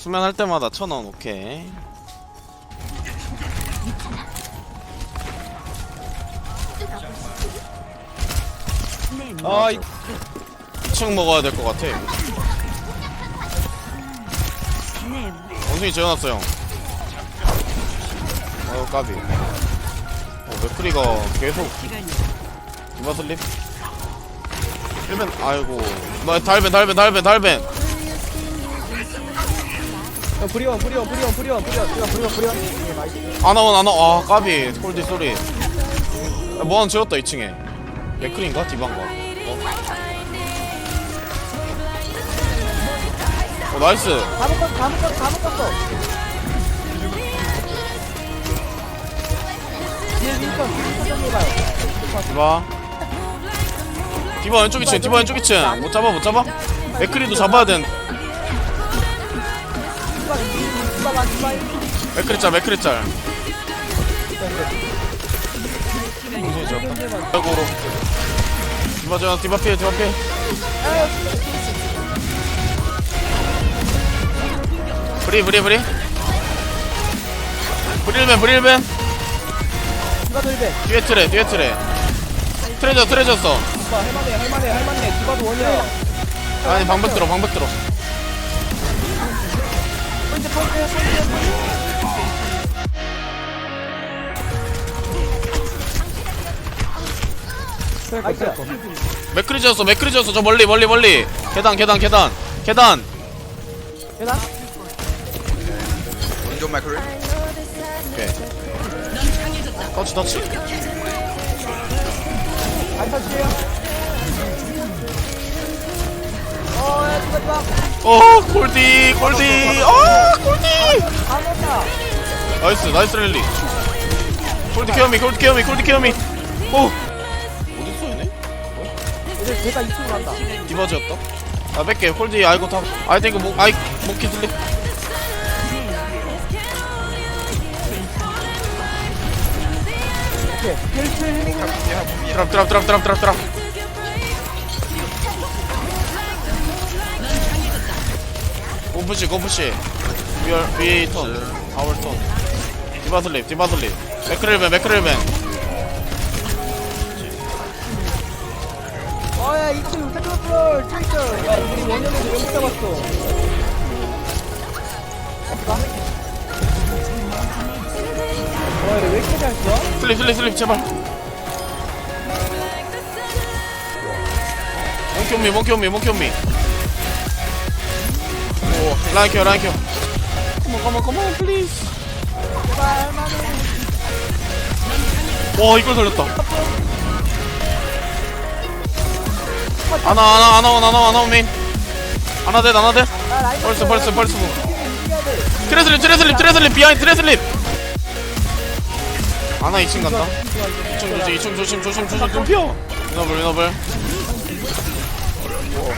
수면할 때마다 천원 오케이 아, 이 2층 먹어야 될 것 같아. 원숭이 재워놨어 형 어우 까비. 어 맥크리가 계속 디바 슬립 1벤 아이고. 나 달벤 달벤 달벤 달벤. 어, 브리온, 브리온, 브리온, 브리온, 브리온, 브리온, 브리온, 브리온. 예, 나이스. 아나원 아나 아 까비 콜디 소리 뭐 하나 재웠다 2층에 맥크리인가 디바인가 어? 어 나이스 다 묶었어, 다 묶었어, 다 묶었어. 뒤에 윈스턴, 뒤에 윈스턴 정리해봐요. 디바 디바 왼쪽 2층 디바 왼쪽 2층 못 잡아 못 잡아 맥크리도 잡아야 디바, 맥크리 짤 맥크리 짤 아이고로 디바 피해 디바 피해 브리 브리 브리 브릴맨 브릴맨 디바 돌배. 뒤에 트레 뒤에 트레 트레저 트레졌어 할만해, 할만해, 할만해. 디바도 원이야. 아니 방벽 들어 방벽 들어 맥크리 졌어 맥크리 졌어. 저 멀리 멀리 멀리. 계단 계단 계단. 계단. 계단? 왼쪽 마이크를 오케이. 터치 터치. 안 터치해요. 어, 골디 골디 어 골디. 나이스 나이스 랠리 골디 케어미 골디 케어미 골디 케어미 오 어딨어 얘네 이제 제가 2층으로 간다. 디바지였다 아 뺄게 홀디 아이고 다 아이 땡그 목 아이 목키 들리 오케이. 힐. 드랍 드랍 드랍 드랍 드랍 고푸시 고푸시 위얼 위턴 아월 턴 디바 슬립 디바 슬립 맥크릴벤 맥크릴벤 어, 야, 2층 세컨플 트위터. 야, 우리 원형에서 연습 잡았어. 없다? 와, 얘왜 이렇게 잘 써? 슬립 슬립 슬립 제발 몽키 온미 몽키 온미 몽키 온미 오 라인 켜 라인 켜 컴온 컴온 컴온 플리즈. 와 이걸 살렸다. 아나 아나 아나 원 아나 원 아나 원 메인. 아나 대 아나 대 아, 뭐 이겨야 돼. 트레슬립 트레슬립 트레슬립 비하인드 트레슬립. 아나 2층 간다. 2층 조심 2층 조심 조심 조심 좀 피어 이너블 어